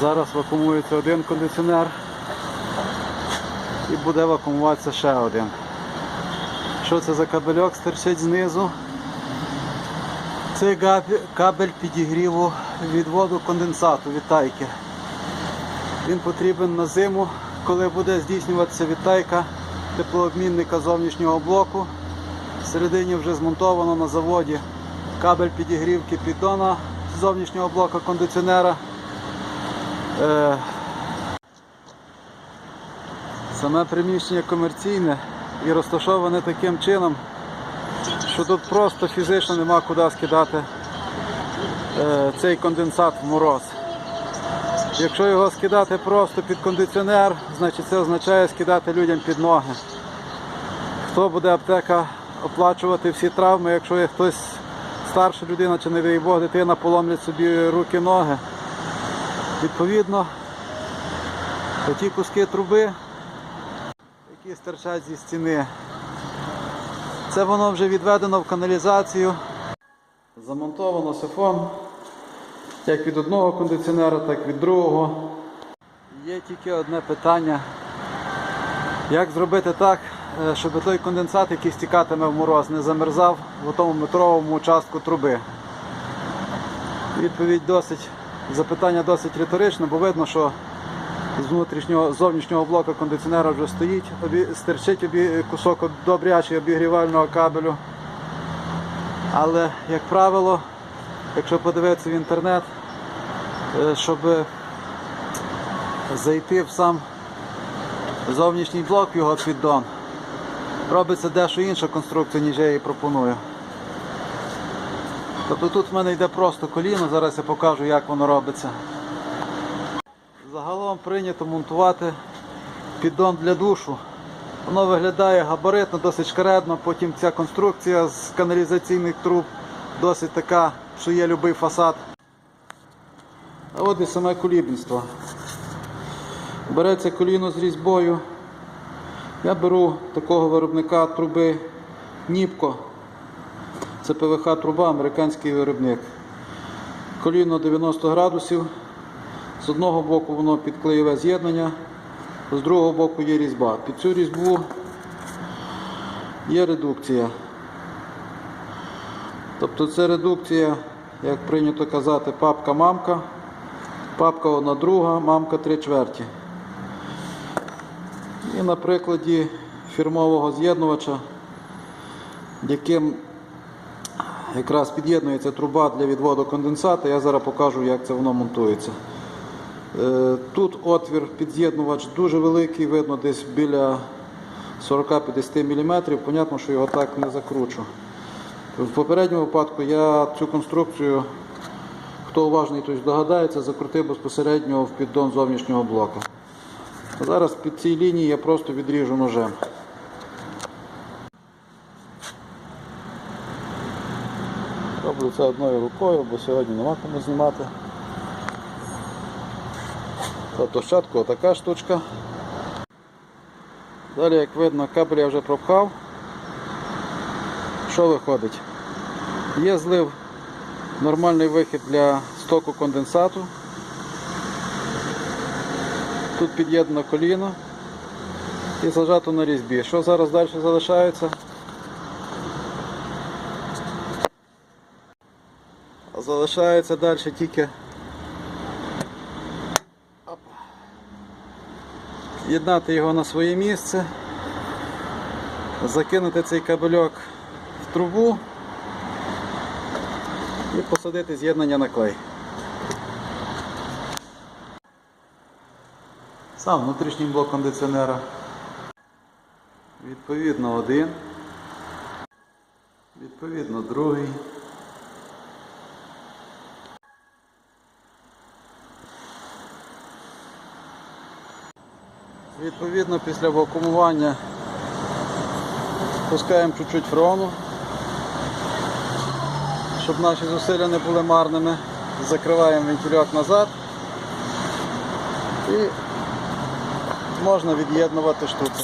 Зараз вакуумується один кондиціонер і буде вакуумуватися ще один. Що це за кабельок стирчить знизу? Це кабель підігріву відводу конденсату від тайки. Він потрібен на зиму, коли буде здійснюватися відтайка теплообмінника зовнішнього блоку. Всередині вже змонтовано на заводі кабель підігрівки піддона зовнішнього блоку кондиціонера. Е, Саме приміщення комерційне і розташоване таким чином, що тут просто фізично нема куди скидати е, цей конденсат в мороз. Якщо його скидати просто під кондиціонер, значить це означає скидати людям під ноги. Хто буде аптека оплачувати всі травми, якщо хтось старша людина чи не дай Бог дитина поломлять собі руки, ноги. Відповідно, ті куски труби, які стирчать зі стіни, це воно вже відведено в каналізацію. Замонтовано сифон як від одного кондиціонера, так і від другого. Є тільки одне питання. Як зробити так, е, щоб той конденсат, який стікатиме в мороз, не замерзав в тому метровому участку труби? Відповідь досить, запитання досить риторичне, бо видно, що з внутрішнього зовнішнього блоку кондиціонера вже стоїть, обі, стирчить обі, кусок добрячий обігрівального кабелю. Але, як правило, якщо подивитися в інтернет, е, щоб зайти в сам зовнішній блок його піддон, робиться дещо інша конструкція, ніж я її пропоную. Тобто тут в мене йде просто коліно, зараз я покажу, як воно робиться. Загалом прийнято монтувати піддон для душу. Воно виглядає габаритно, досить шкаредно, потім ця конструкція з каналізаційних труб досить така, що є любий фасад. А от і саме колібництво. Береться коліно з різьбою. Я беру такого виробника труби Ніпко. Це ПВХ труба, американський виробник. Коліно 90 градусів. З одного боку воно під клеєве з'єднання, з другого боку є різьба. Під цю різьбу є редукція. Тобто це редукція, як прийнято казати, папка-мамка. Папка одна друга, мамка три чверті. І на прикладі фірмового з'єднувача, яким якраз під'єднується труба для відводу конденсата, я зараз покажу, як це воно монтується. Е, Тут отвір під'єднувач дуже великий, видно десь біля 40-50 мм. Понятно, що його так не закручу. В попередньому випадку я цю конструкцію, хто уважний, той догадається, закрутив безпосередньо в піддон зовнішнього блоку. Зараз під цій лінії я просто відріжу ножем. Це одною рукою, бо сьогодні нема кому знімати. Тобто щатку отака штучка. Далі, як видно, кабель я вже пропхав. Що виходить? Є злив, нормальний вихід для стоку конденсату. Тут під'єднано коліно і зажато на різьбі. Що зараз далі залишається? Залишається далі тільки єднати його на своє місце, закинути цей кабельок в трубу і посадити з'єднання на клей. Сам внутрішній блок кондиціонера. Відповідно один. Відповідно другий. Відповідно, після вакуумування пускаємо чуть-чуть фреону, щоб наші зусилля не були марними. Закриваємо вентильок назад і можна від'єднувати штуку.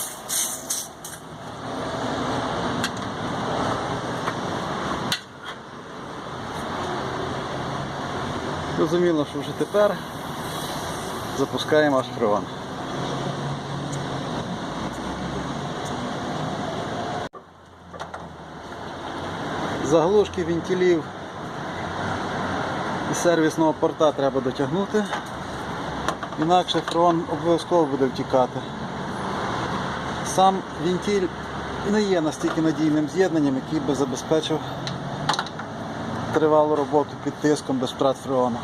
Зрозуміло, що вже тепер Запускаємо аж фреон. Заглушки вентилів і сервісного порта треба дотягнути, інакше фреон обов'язково буде втікати. Сам вентиль не є настільки надійним з'єднанням, який би забезпечив тривалу роботу під тиском без втрат фреону.